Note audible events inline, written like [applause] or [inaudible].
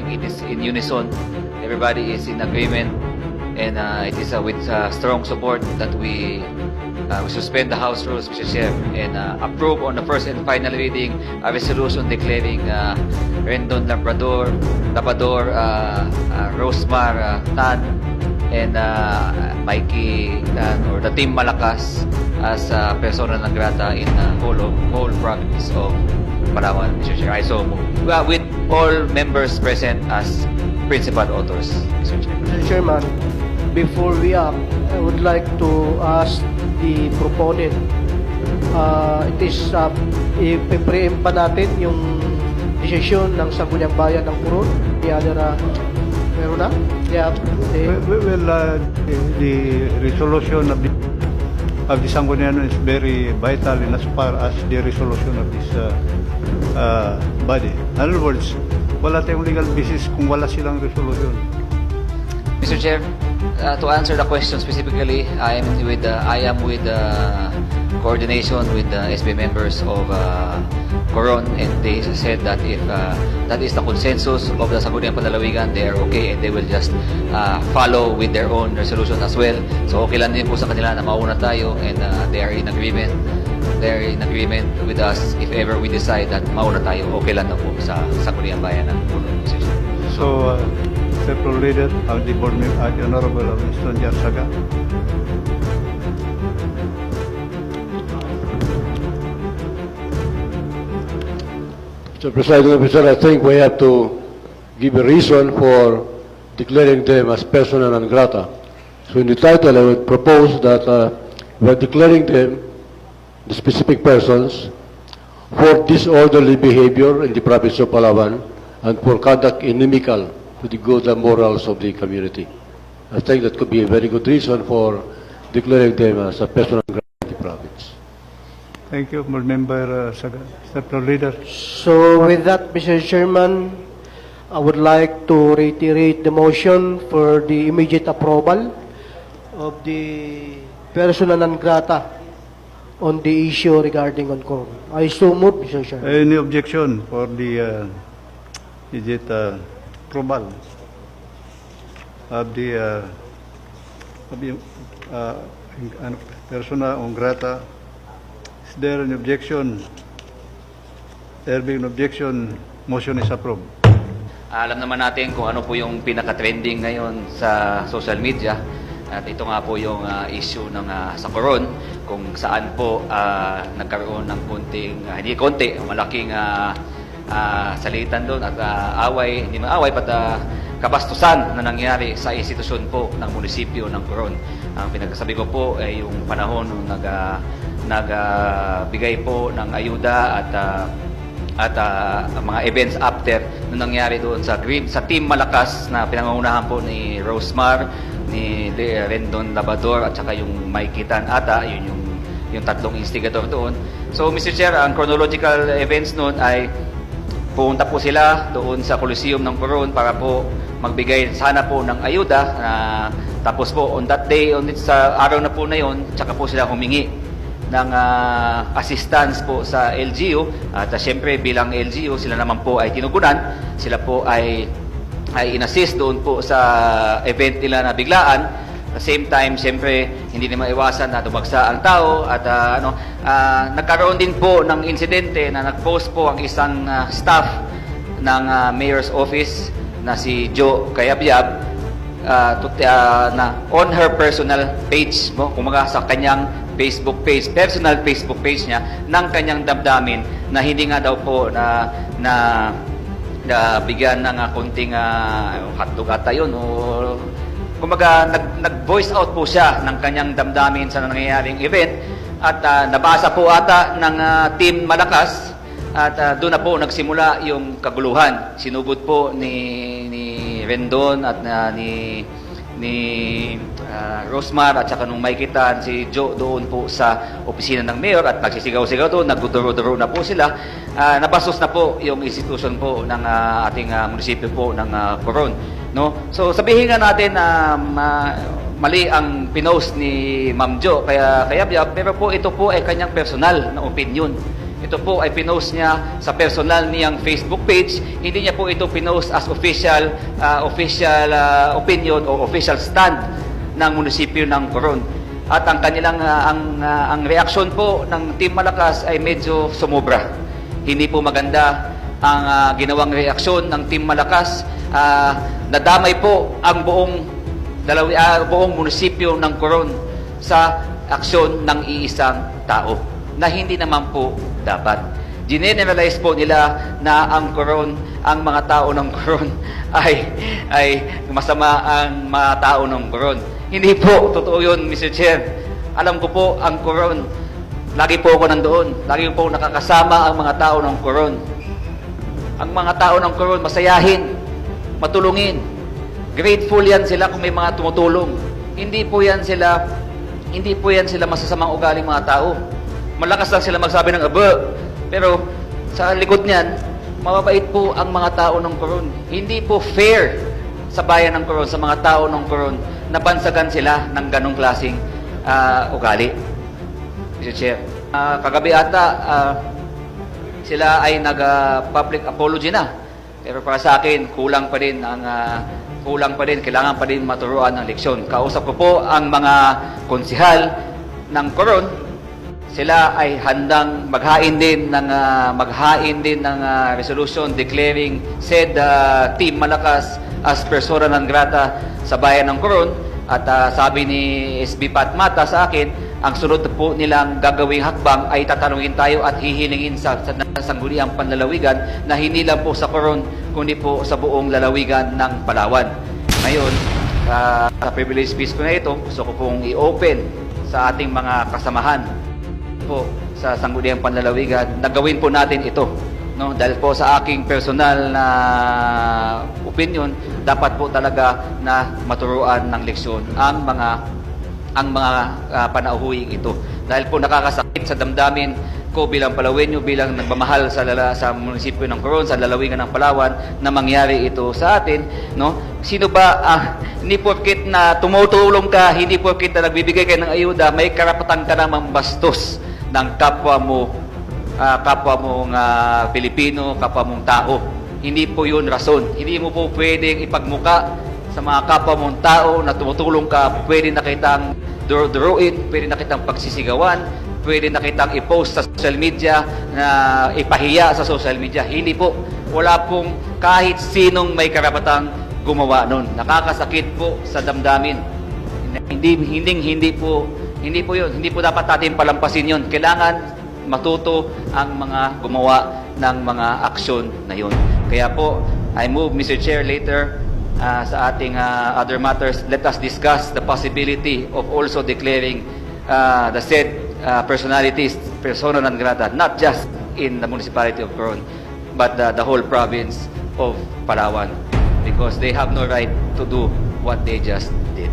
think it is in unison. Everybody is in agreement, and uh, it is uh, with uh, strong support that we uh, we suspend the House rules, Mr. Chair, and uh, approve on the first and final reading a resolution declaring uh, Rendon Labrador, Labrador, uh, uh, Rosemar uh, Tan, and uh, Mikey Tan, or the Team Malakas as uh, persona non grata in uh, whole, of, whole province of Palawan, Mr. Chair. I so move. Well, with all members present as principal authors, Mr. Chair. Mr. Chairman, before we act, I would like to ask the proponent, uh, it is, uh, i-preempt pa natin yung desisyon ng Sangguniang Bayan ng Purun. The other, uh, meron na? Yeah, Well, the, well, uh, the resolution of the, of the Sangguniang is very vital in as far as the resolution of this uh, uh, body. In other words, wala tayong legal basis kung wala silang resolution. Mr. Chair, uh, to answer the question specifically, I am with uh, I am with uh, coordination with the SB members of uh, Coron, and they said that if uh, that is the consensus of the Sangguniang Panlalawigan, they are okay and they will just uh, follow with their own resolution as well. So okay lang din po sa kanila na mauna tayo and uh, they are in agreement. They are in agreement with us if ever we decide that mauna tayo, okay lang na po sa Sangguniang Bayan ng. So, uh, Several Leader of the Board Member, Honorable Winston Jarsaga. Mr. Presiding Officer, I think we have to give a reason for declaring them as persona non grata. So in the title, I would propose that uh, we're declaring them, the specific persons, for disorderly behavior in the province of Palawan and for conduct inimical to the good and morals of the community. I think that could be a very good reason for declaring them as a persona Thank you, Member uh. Several Leader. so with that, Mr. Chairman, I would like to reiterate the motion for the immediate approval of the persona non grata on the issue regarding on Coron. I so move, Mr. Chairman. Any objection for the, uh, it uh, approval of the, uh, of the uh, persona on grata? There an objection? There being an objection, motion is approved. Alam naman natin kung ano po yung pinaka-trending ngayon sa social media. At ito nga po yung ah, issue ng ah, sa Coron, kung saan po ah, nagkaroon ng kunting, ah, hindi konti, malaking ah, ah, salitan doon at ah, away, hindi man away, pat ah, kabastusan na nangyari sa institusyon po ng munisipyo ng Coron. Ang pinagsasabi ko po ay yung panahon nung nag, ah, nagbigay po ng ayuda at ah, at ah, ang mga events after nung nangyari doon sa Green sa Team Malakas na pinangungunahan po ni Rosemar, ni Rendon Labador at saka yung Mikey Tan ata, yun yung yung tatlong instigator doon. So Mr. Chair, ang chronological events noon ay pumunta po sila doon sa Coliseum ng Coron para po magbigay sana po ng ayuda na tapos po on that day on it, sa araw na po na yon tsaka po sila humingi ng ah, assistance po sa LGU at uh, syempre bilang LGU sila naman po ay tinugunan. Sila po ay ay inassist doon po sa event nila na biglaan. At the same time syempre hindi na maiwasan na dumagsa ang tao. At ah, ano ah, nagkaroon din po ng insidente na nag-post po ang isang ah, staff ng ah, mayor's office na si Joe Kayabyab uh, to, uh, na on her personal page mo, kumaga sa kanyang Facebook page, personal Facebook page niya ng kanyang damdamin na hindi nga daw po na na, na bigyan ng uh, konting uh, hotdog ata yun o kumaga nag, nag-voice out po siya ng kanyang damdamin sa nangyayaring event at uh, nabasa po ata ng uh, team Malakas at uh, doon na po nagsimula yung kaguluhan. Sinugod po ni ni Rendon at uh, ni ni uh, Rosmar at saka nung Maikitan si Joe doon po sa opisina ng mayor at nagsisigaw-sigaw doon, nagduduro-duro na po sila. Uh, nabastos na po yung institution po ng uh, ating uh, munisipyo po ng uh, Coron. No? So sabihin nga natin na ma- mali ang pinost ni Ma'am Jo kaya kaya pero po ito po ay kanyang personal na opinion. Ito po ay pinost niya sa personal niyang Facebook page. Hindi niya po ito pinost as official ah, official ah, opinion o official stand ng munisipyo ng Coron. At ang kanilang ah, ang ah, ang reaksyon po ng Team Malakas ay medyo sumobra. Hindi po maganda ang ah, ginawang reaksyon ng Team Malakas. Ah, nadamay po ang buong dalawi, ah, buong munisipyo ng Coron sa aksyon ng iisang tao na hindi naman po dapat. Generalize po nila na ang Coron, ang mga tao ng Coron [laughs] ay ay masama ang mga tao ng Coron. Hindi po totoo 'yun, Mr. Chair. Alam ko po ang Coron. Lagi po ako nandoon. Lagi po nakakasama ang mga tao ng Coron. Ang mga tao ng Coron masayahin, matulungin. Grateful yan sila kung may mga tumutulong. Hindi po yan sila hindi po yan sila masasamang ugaling mga tao. Malakas lang sila magsabi ng aba. Pero sa likod niyan, mababait po ang mga tao ng Coron. Hindi po fair sa bayan ng Coron, sa mga tao ng Coron, na bansagan sila ng ganong klaseng ah, ugali. Mr. Chair. Ah, kagabi ata, ah, sila ay nag-public apology na. Pero para sa akin, kulang pa rin ang ah, kulang pa rin, kailangan pa rin maturuan ng leksyon. Kausap ko po ang mga konsihal ng Coron. Sila ay handang maghain din ng ah, maghain din ng ah, resolution declaring said ah, Team Malakas as persona non grata sa bayan ng Coron at ah, sabi ni SB Pat Mata sa akin, ang sunod po nilang gagawing hakbang ay tatanungin tayo at hihilingin sa, sa sangguniang panlalawigan na hindi lang po sa Coron, kundi po sa buong lalawigan ng Palawan. Ngayon, ah, sa privilege speech ko na ito, gusto ko pong i-open sa ating mga kasamahan po sa sangguniang panlalawigan na gawin po natin ito. No, dahil po sa aking personal na opinion, dapat po talaga na maturuan ng leksyon ang mga ang mga uh, panauhuing ito. Dahil po nakakasakit sa damdamin ko bilang Palawenyo, bilang nagmamahal sa lala, sa munisipyo ng Coron, sa lalawigan ng Palawan na mangyari ito sa atin, no? Sino ba ah, hindi porkit na tumutulong ka, hindi porkit na nagbibigay ka ng ayuda, may karapatan ka namang bastos ng kapwa mo ah, kapwa mong ah, Pilipino, kapwa mong tao. Hindi po yun rason. Hindi mo po pwedeng ipagmuka sa mga kapwa mong tao na tumutulong ka, pwede na kitang duro-duruin, pwede na kitang pagsisigawan, pwede na kitang i-post sa social media, na ipahiya sa social media. Hindi po. Wala pong kahit sinong may karapatang gumawa nun. Nakakasakit po sa damdamin. Hindi, hindi, hindi po, hindi po yun. Hindi po dapat natin palampasin yun. Kailangan matuto ang mga gumawa ng mga aksyon na yun. Kaya po, I move, Mr. Chair, later uh, sa ating uh, other matters, let us discuss the possibility of also declaring uh, the said uh, personalities persona non grata, not just in the municipality of Coron, but the, the whole province of Palawan because they have no right to do what they just did.